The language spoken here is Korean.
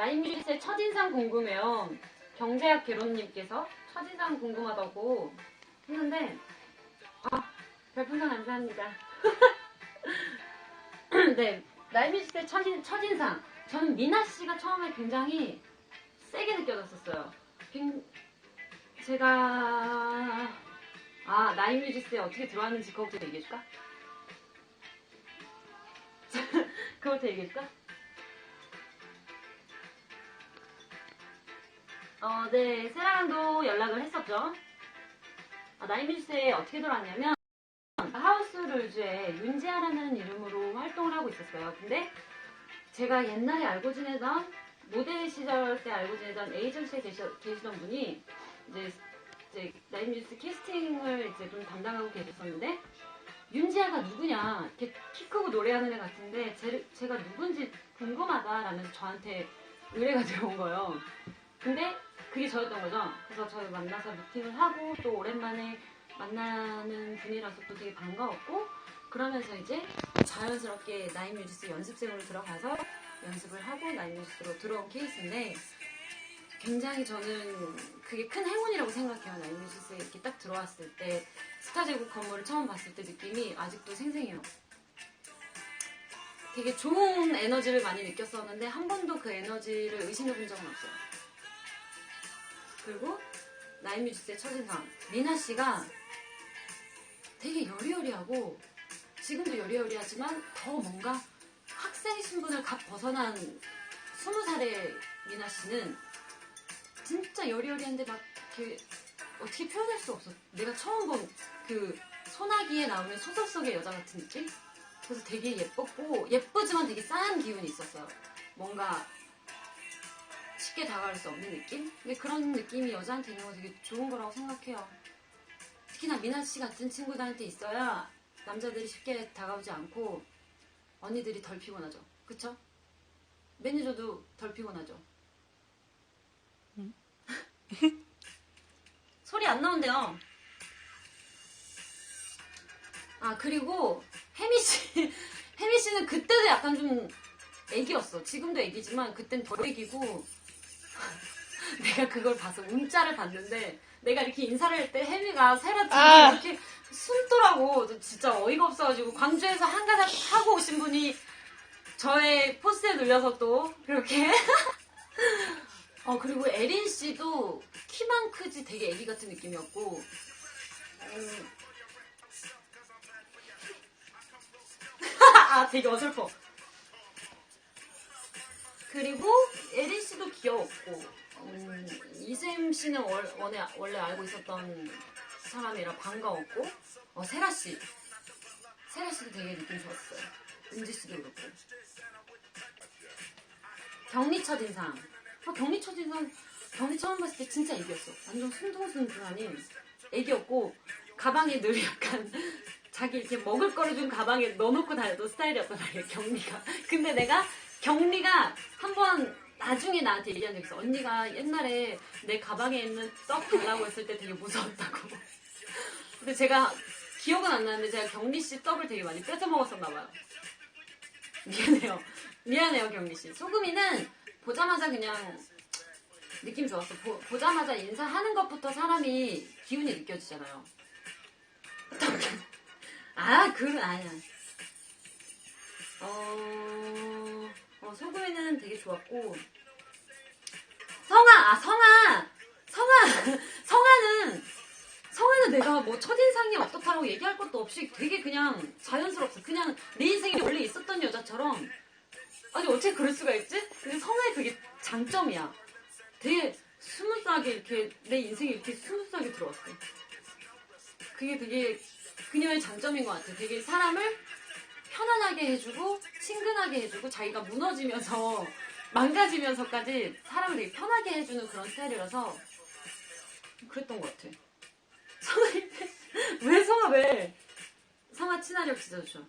나인뮤지스의 첫인상 궁금해요. 경제학 개론님께서 첫인상 궁금하다고 했는데 아 별풍선 감사합니다. 네 나인뮤지스의 첫인, 첫인상 저는 미나 씨가 처음에 굉장히 세게 느껴졌었어요. 굉- 제가 아 나인뮤지스에 어떻게 들어왔는지 그거부터 얘기해줄까? 그거부터 얘기해줄까? 어, 네, 세라랑도 연락을 했었죠. 아, 나인뮤지스에 어떻게 들어왔냐면, 하우스룰즈에 윤지아라는 이름으로 활동을 하고 있었어요. 근데 제가 옛날에 알고 지내던, 모델 시절 때 알고 지내던 에이전시에 계시, 계시던 분이, 이제, 이제 나인뮤지스 캐스팅을 이제 좀 담당하고 계셨었는데, 윤지아가 누구냐, 이렇게 키 크고 노래하는 애 같은데, 제, 제가 누군지 궁금하다라면서 저한테 의뢰가 들어온 거예요. 근데 그게 저였던 거죠. 그래서 저희 만나서 미팅을 하고 또 오랜만에 만나는 분이라서 또 되게 반가웠고 그러면서 이제 자연스럽게 나인뮤지스 연습생으로 들어가서 연습을 하고 나인뮤지스로 들어온 케이스인데 굉장히 저는 그게 큰 행운이라고 생각해요. 나인뮤지스에 이렇게 딱 들어왔을 때 스타 제국 건물을 처음 봤을 때 느낌이 아직도 생생해요. 되게 좋은 에너지를 많이 느꼈었는데 한 번도 그 에너지를 의심해 본 적은 없어요. 그리고 나인뮤지스의 첫인상 미나 씨가 되게 여리여리하고 지금도 여리여리하지만 더 뭔가 학생 신분을 갓 벗어난 스무 살의 미나 씨는 진짜 여리여리한데 막 이렇게 어떻게 표현할 수가 없어. 내가 처음 본 그 소나기에 나오는 소설 속의 여자 같은 느낌? 그래서 되게 예뻤고 예쁘지만 되게 싸한 기운이 있었어요. 뭔가 쉽게 다가갈 수 없는 느낌? 근데 그런 느낌이 여자한테 있는 거 되게 좋은 거라고 생각해요. 특히나 미나 씨 같은 친구들한테 있어야 남자들이 쉽게 다가오지 않고 언니들이 덜 피곤하죠. 그쵸? 매니저도 덜 피곤하죠. 응? 소리 안 나온대요. 아, 그리고 혜미 씨, 혜미 씨는 그때도 약간 좀 애기였어. 지금도 애기지만 그땐 더 애기고 내가 그걸 봐서 문자를 봤는데 내가 이렇게 인사를 할 때 혜미가 세라 뒤에 아. 이렇게 숨더라고. 진짜 어이가 없어가지고 광주에서 한가닥 하고 오신 분이 저의 포스에 눌려서 또 그렇게 어 그리고 에린 씨도 키만 크지 되게 애기 같은 느낌이었고 음. 아 되게 어설퍼 그리고 에린 씨도 귀여웠고 음, 이샘 씨는 월- 원래, 원래 알고 있었던 사람이라 반가웠고 어, 세라 씨. 세라 씨도 되게 느낌 좋았어요. 은지 씨도 그렇고. 격리 첫 인상. 어, 격리 첫 인상 격리 처음 봤을 때 진짜 애기였어. 완전 순둥순둥하니 애기였고 가방에 늘 약간 자기 이렇게 먹을 거를 좀 가방에 넣어놓고 다녔던 스타일이었단 말이에요 격리가. 근데 내가 격리가 한번 나중에 나한테 얘기한 적 있어. 언니가 옛날에 내 가방에 있는 떡 달라고 했을 때 되게 무서웠다고. 근데 제가 기억은 안 나는데 제가 경리 씨 떡을 되게 많이 뺏어 먹었었나 봐요. 미안해요. 미안해요 경리 씨. 소금이는 보자마자 그냥 느낌 좋았어. 보, 보자마자 인사하는 것부터 사람이 기운이 느껴지잖아요. 아 그건 아니야 소금이는 되게 좋았고. 성아 아 성아 성아 성아는 성아는 내가 뭐 첫인상이 어떻다고 얘기할 것도 없이 되게 그냥 자연스럽어 그냥 내 인생에 원래 있었던 여자처럼. 아니 어떻게 그럴 수가 있지? 근데 성아의 그게 장점이야. 되게 스무스하게 이렇게 내 인생에 이렇게 스무스하게 들어왔어. 그게 되게 그녀의 장점인 것 같아. 되게 사람을 편안하게 해주고 친근하게 해주고 자기가 무너지면서 망가지면서까지 사람을 되게 편하게 해주는 그런 스타일이라서 그랬던 것 같아. 성아 왜 성아 왜? 성아 친화력 진짜 좋죠.